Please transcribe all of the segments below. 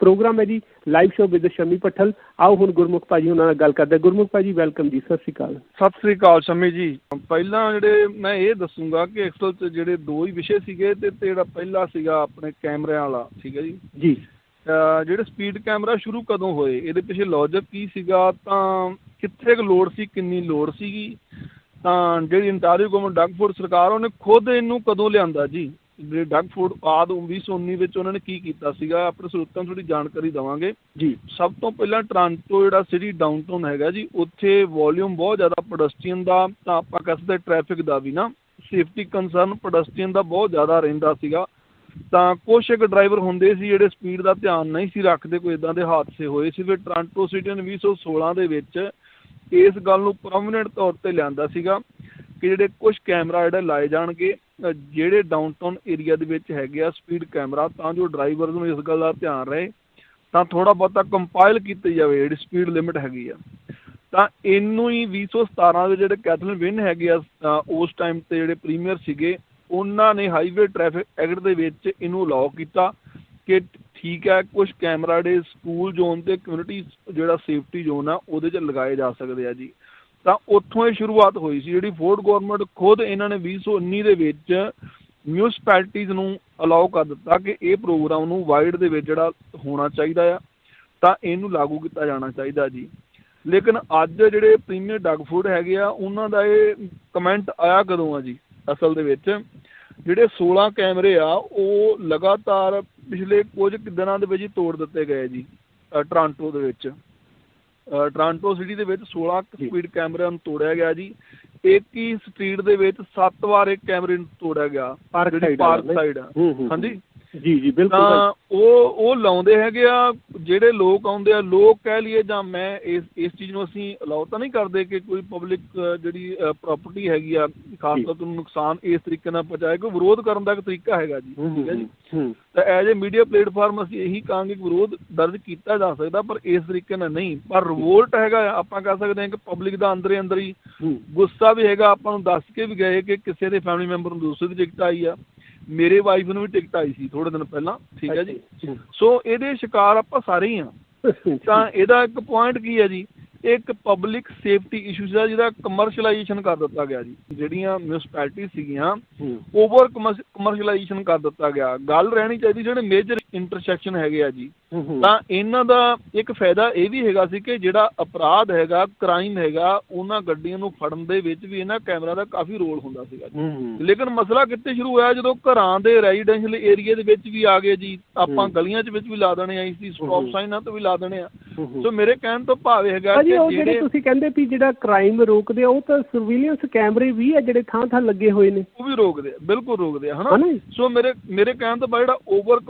Programme ਹੈ ਜੀ live show with Shami ਪਠਲ। ਆਓ ਹੁਣ ਗੁਰਮੁਖ ਭਾਜੀ ਉਹਨਾਂ ਨਾਲ ਗੱਲ ਕਰਦੇ ਹਾਂ। ਗੁਰਮੁਖ ਭਾਜੀ ਵੈਲਕਮ ਜੀ ਸਤਿ ਸ਼੍ਰੀ ਅਕਾਲ। ਸਤਿ ਸ੍ਰੀ ਅਕਾਲ ਸ਼ਮੀ ਜੀ। ਪਹਿਲਾਂ ਜਿਹੜੇ ਮੈਂ ਇਹ ਦੱਸੂਗਾ ਕਿ ਐਕਸਲ 'ਚ ਜਿਹੜੇ ਦੋ ਹੀ ਵਿਸ਼ੇ ਸੀਗੇ ਤੇ ਜਿਹੜਾ ਪਹਿਲਾ ਸੀਗਾ ਆਪਣੇ ਕੈਮਰਿਆਂ ਵਾਲਾ ਠੀਕ ਹੈ ਜੀ? ਜੀ। ਜਿਹੜੇ ਸਪੀਡ ਕੈਮਰਾ ਸ਼ੁਰੂ ਕਦੋਂ ਹੋਏ? ਇਹਦੇ ਪਿੱਛੇ ਲੌਜੀਕ ਕੀ ਸੀਗਾ? ਤਾਂ ਕਿੱਥੇ ਕੁ ਲੋੜ ਸੀ ਕਿੰਨੀ ਲੋੜ ਸੀਗੀ? ਤਾਂ ਜਿਹੜੀ ਇੰਟਾਰੀਓ ਗਵਰਨਮੈਂਟ ਡਗਫੋਰਡ ਸਰਕਾਰ ਉਹਨੇ ਖੁਦ ਇਹਨੂੰ ਕਦੋਂ ਲਿਆਂਦਾ ਜੀ? ਜਿਹੜੇ ਡਗਫੋਰਡ ਆਦ 1919 ਵਿੱਚ ਉਹਨਾਂ ਨੇ ਕੀ ਕੀਤਾ ਸੀਗਾ ਆਪਣੇ ਸਰੋਤਾਂ ਨੂੰ ਥੋੜੀ ਜਾਣਕਾਰੀ ਦਵਾਂਗੇ। ਜੀ। ਸਭ ਤੋਂ ਪਹਿਲਾਂ ਟ੍ਰਾਂਟੋ ਜਿਹੜਾ ਸਿਟੀ ਡਾਊਨਟਾਊਨ ਹੈਗਾ ਜੀ ਉੱਥੇ ਵੋਲਿਊਮ ਬਹੁਤ ਜ਼ਿਆਦਾ ਪੈਡਸਟਰੀਅਨ ਦਾ ਤਾਂ ਆਪਾਂ ਕਹਿ ਸਕਦੇ ਟ੍ਰੈਫਿਕ ਦਾ ਵੀ ਨਾ ਸੇਫਟੀ ਕੰਸਰਨ ਪੈਡਸਟਰੀਅਨ ਦਾ ਬਹੁਤ ਜ਼ਿਆਦਾ ਰਹਿੰਦਾ ਸੀਗਾ। ਤਾਂ ਕੁਛ ਇੱਕ ਡਰਾਈਵਰ ਹੁੰਦੇ ਸੀ ਜਿਹੜੇ ਸਪੀਡ ਦਾ ਧਿਆਨ ਨਹੀਂ ਸੀ ਰੱਖਦੇ ਕੋਈ ਇਦਾਂ ਦੇ ਹਾਦਸੇ ਹੋਏ ਸੀ। ਫਿਰ ਟ੍ਰਾਂਟੋ ਸਿਟੀ ਨੇ 2016 ਦੇ ਵਿੱਚ ਇਸ ਗੱਲ ਨੂੰ ਪ੍ਰੋਮਿਨੈਂਟ ਤੌਰ ਤੇ ਲਿਆਂਦਾ ਸੀਗਾ। ਕਿ ਜਿਹੜੇ ਕੁਛ ਕੈਮਰਾ ਜਿਹੜੇ ਲਾਏ ਜਾਣਗੇ ਅ, ਜਿਹੜੇ ਡਾਊਨਟਾਊਨ ਏਰੀਆ ਦੇ ਵਿੱਚ ਹੈਗੇ ਆ ਸਪੀਡ ਕੈਮਰਾ ਤਾਂ ਜੋ ਡਰਾਈਵਰ ਨੂੰ ਇਸ ਗੱਲ ਦਾ ਧਿਆਨ ਰਹੇ ਤਾਂ ਥੋੜ੍ਹਾ ਬਹੁਤਾ ਕੰਪਾਇਲ ਕੀਤੀ ਜਾਵੇ ਜਿਹੜੀ ਸਪੀਡ ਲਿਮਿਟ ਹੈਗੀ ਆ। ਤਾਂ ਇਹਨੂੰ ਹੀ 2017 ਦੇ ਜਿਹੜੇ ਕੈਥਲਿਨ ਵਿਨ ਹੈਗੇ ਆ ਉਸ ਟਾਈਮ ਤੇ ਜਿਹੜੇ ਪ੍ਰੀਮੀਅਰ ਸੀਗੇ ਉਹਨਾਂ ਨੇ ਹਾਈਵੇ ਟਰੈਫਿਕ ਐਕਟ ਦੇ ਵਿੱਚ ਇਹਨੂੰ ਅਲਾਓ ਕੀਤਾ ਕਿ ਠੀਕ ਹੈ ਕੁਛ ਕੈਮਰਾ ਜਿਹੜੇ ਸਕੂਲ ਜ਼ੋਨ ਅਤੇ ਕਮਿਊਨਿਟੀ ਜਿਹੜਾ ਸੇਫਟੀ ਜ਼ੋਨ ਆ ਉਹਦੇ 'ਚ ਲਗਾਏ ਜਾ ਸਕਦੇ ਆ ਜੀ। ਤਾਂ ਉੱਥੋਂ ਇਹ ਸ਼ੁਰੂਆਤ ਹੋਈ ਸੀ ਜਿਹੜੀ ਫੋਰਡ ਗੌਰਮੈਂਟ ਖੁਦ ਇਹਨਾਂ ਨੇ 2019 ਦੇ ਵਿੱਚ ਮਿਊਨਸਪੈਲਟੀਜ਼ ਨੂੰ ਅਲਾਓ ਕਰ ਦਿੱਤਾ ਕਿ ਇਹ ਪ੍ਰੋਗਰਾਮ ਨੂੰ ਵਾਈਡ ਦੇ ਵਿੱਚ ਜਿਹੜਾ ਹੋਣਾ ਚਾਹੀਦਾ ਆ ਤਾਂ ਇਹਨੂੰ ਲਾਗੂ ਕੀਤਾ ਜਾਣਾ ਚਾਹੀਦਾ ਜੀ। ਲੇਕਿਨ ਅੱਜ ਜਿਹੜੇ ਪ੍ਰੀਮੀਅਰ ਡੱਗ ਫੂਡ ਹੈਗੇ ਆ ਉਹਨਾਂ ਦਾ ਇਹ ਕਮੈਂਟ ਆਇਆ ਕਦੋਂ ਆ ਜੀ ਅਸਲ ਦੇ ਵਿੱਚ? ਜਿਹੜੇ 16 ਕੈਮਰੇ ਆ ਉਹ ਲਗਾਤਾਰ ਪਿਛਲੇ ਕੁਝ ਕੁ ਦਿਨਾਂ ਦੇ ਵਿੱਚ ਹੀ ਤੋੜ ਦਿੱਤੇ ਗਏ ਜੀ ਅ, ਟਰਾਂਟੋ ਦੇ ਵਿੱਚ। ਟਰਾਂਟੋ ਸਿਟੀ ਦੇ ਵਿੱਚ 16 ਜੀ। ਸਪੀਡ ਕੈਮਰਿਆਂ ਨੂੰ ਤੋੜਿਆ ਗਿਆ ਜੀ। ਇੱਕ ਹੀ ਸਟਰੀਟ ਦੇ ਵਿੱਚ 7 ਵਾਰ ਇੱਕ ਕੈਮਰੇ ਨੂੰ ਤੋੜਿਆ ਗਿਆ ਪਾਰਕ ਸਾਈਡ ਹਾਂਜੀ। ਜੀ ਜੀ ਬਿਲਕੁਲ ਤਾਂ ਉਹ ਉਹ ਲਾਉਂਦੇ ਹੈਗੇ ਆ ਜਿਹੜੇ ਲੋਕ ਆਉਂਦੇ ਆ ਲੋਕ ਕਹਿ ਲਈਏ ਜਾਂ ਮੈਂ ਇਸ ਇਸ ਚੀਜ਼ ਨੂੰ ਅਸੀਂ ਅਲਾਉ ਤਾਂ ਨਹੀਂ ਕਰਦੇ ਕਿ ਕੋਈ ਪਬਲਿਕ ਜਿਹੜੀ ਪ੍ਰਾਪਰਟੀ ਹੈਗੀ ਆ ਖਾਸ। ਤੌਰ ਤੇ ਨੁਕਸਾਨ ਇਸ ਤਰੀਕੇ ਨਾਲ ਪਹੁੰਚਾਏ ਕੋਈ ਵਿਰੋਧ ਕਰਨ ਦਾ ਇੱਕ ਤਰੀਕਾ ਹੈਗਾ ਜੀ ਠੀਕ ਹੈ ਜੀ? ਤਾਂ ਐਜ਼ ਏ ਮੀਡੀਆ ਪਲੇਟਫਾਰਮ ਅਸੀਂ ਇਹੀ ਕਹਾਂਗੇ ਕਿ ਵਿਰੋਧ ਦਰਜ ਕੀਤਾ ਜਾ ਸਕਦਾ ਪਰ ਇਸ ਤਰੀਕੇ ਨਾਲ ਨਹੀਂ। ਪਰ ਰਿਵੋਲਟ ਹੈਗਾ ਆਪਾਂ ਕਹਿ ਸਕਦੇ ਹਾਂ ਕਿ ਪਬਲਿਕ ਦਾ ਅੰਦਰ ਅੰਦਰ ਹੀ ਹੂੰ। ਗੁੱਸਾ ਵੀ ਹੈਗਾ ਆਪਾਂ ਨੂੰ ਦੱਸ ਕੇ ਵੀ ਗਏ ਕਿ ਕਿਸੇ ਦੇ ਫੈਮਿਲੀ ਮੈਂਬਰ ਨੂੰ ਦੂਸਰੀ ਦੀ ਟਿਕਟ ਆਈ ਆ। ਮੇਰੇ ਵਾਈਫ ਨੂੰ ਵੀ ਟਿਕਟ ਆਈ ਸੀ ਥੋੜੇ ਦਿਨ ਪਹਿਲਾਂ ਠੀਕ ਹੈ ਜੀ। ਸੋ ਇਹਦੇ ਸ਼ਿਕਾਰ ਆਪਾਂ ਸਾਰੇ ਹੀ ਆ ਤਾਂ ਇਹਦਾ ਇੱਕ ਪੁਆਇੰਟ ਕੀ ਹੈ ਜੀ? ਇੱਕ ਪਬਲਿਕ ਸੇਫਟੀ ਇਸ਼ੂਜ਼ ਦਾ ਜਿਹਦਾ ਕਮਰਸ਼ੀਅਲਾਈਜੇਸ਼ਨ ਕਰ ਦਿੱਤਾ ਗਿਆ ਜੀ। ਜਿਹੜੀਆਂ ਮਿਊਨਿਸਪੈਲਿਟੀ ਸੀਗੀਆਂ ਓਵਰ ਕਮਰਸ਼ੀਅਲਾਈਜੇਸ਼ਨ ਕਰ ਦਿੱਤਾ ਗਿਆ। ਗੱਲ ਰਹਿਣੀ ਚਾਹੀਦੀ ਜਿਹੜੇ ਮੇਜਰ ਇੰਟਰਸੈਕਸ਼ਨ ਹੈਗੇ ਆ ਜੀ। ਤਾਂ ਇਹਨਾਂ ਦਾ ਇੱਕ ਫਾਇਦਾ ਇਹ ਵੀ ਹੈਗਾ ਸੀ ਕਿ ਜਿਹੜਾ ਅਪਰਾਧ ਹੈਗਾ ਕ੍ਰਾਈਮ ਹੈਗਾ ਉਹਨਾਂ ਗੱਡੀਆਂ ਨੂੰ ਫੜਨ ਦੇ ਵਿੱਚ ਵੀ ਇਹਨਾਂ ਕੈਮਰਾ ਦਾ ਕਾਫੀ ਰੋਲ ਹੁੰਦਾ ਸੀਗਾ ਜੀ। ਲੇਕਿਨ ਮਸਲਾ ਕਿੱਥੇ ਸ਼ੁਰੂ ਹੋਇਆ? ਜਦੋਂ ਘਰਾਂ ਦੇ ਰੈਜ਼ੀਡੈਂਸ਼ੀਅਲ ਏਰੀਆ ਦੇ ਵਿੱਚ ਵੀ ਆ ਗਏ ਜੀ। ਆਪਾਂ। ਗਲੀਆਂ 'ਚ ਵਿੱਚ ਵੀ ਲਾ ਦੇਣੇ ਆ ਇਸ ਦੀ ਸਟਾਪ। ਸਾਈਨਾਂ ਤੋਂ ਵੀ ਲਾ ਦੇਣੇ ਆ। ਸੋ ਮੇਰੇ ਕਹਿਣ ਤੋਂ ਭਾਵ ਇਹ ਹੈਗਾ ਕਿ ਜਿਹੜੇ ਤੁਸੀਂ ਕਹਿੰਦੇ ਵੀ ਜਿਹੜਾ ਕ੍ਰਾਈਮ ਰੋਕਦੇ ਆ ਉਹ ਤਾਂ ਸਰਵੇਲੈਂਸ ਕੈਮਰੇ ਵੀ ਆ ਜਿਹੜੇ ਥਾਂ ਥਾਂ ਲੱਗੇ ਹੋਏ ਨੇ। ਉਹ ਵੀ ਰੋਕਦੇ ਆ ਬਿਲਕੁਲ ਰੋਕਦੇ ਆ ਹਨਾ? ਸੋ ਮੇਰੇ ਮੇਰੇ ਕਹਿਣ ਤੋਂ ਬਾਅਦ ਜਿਹੜਾ ਓਵਰ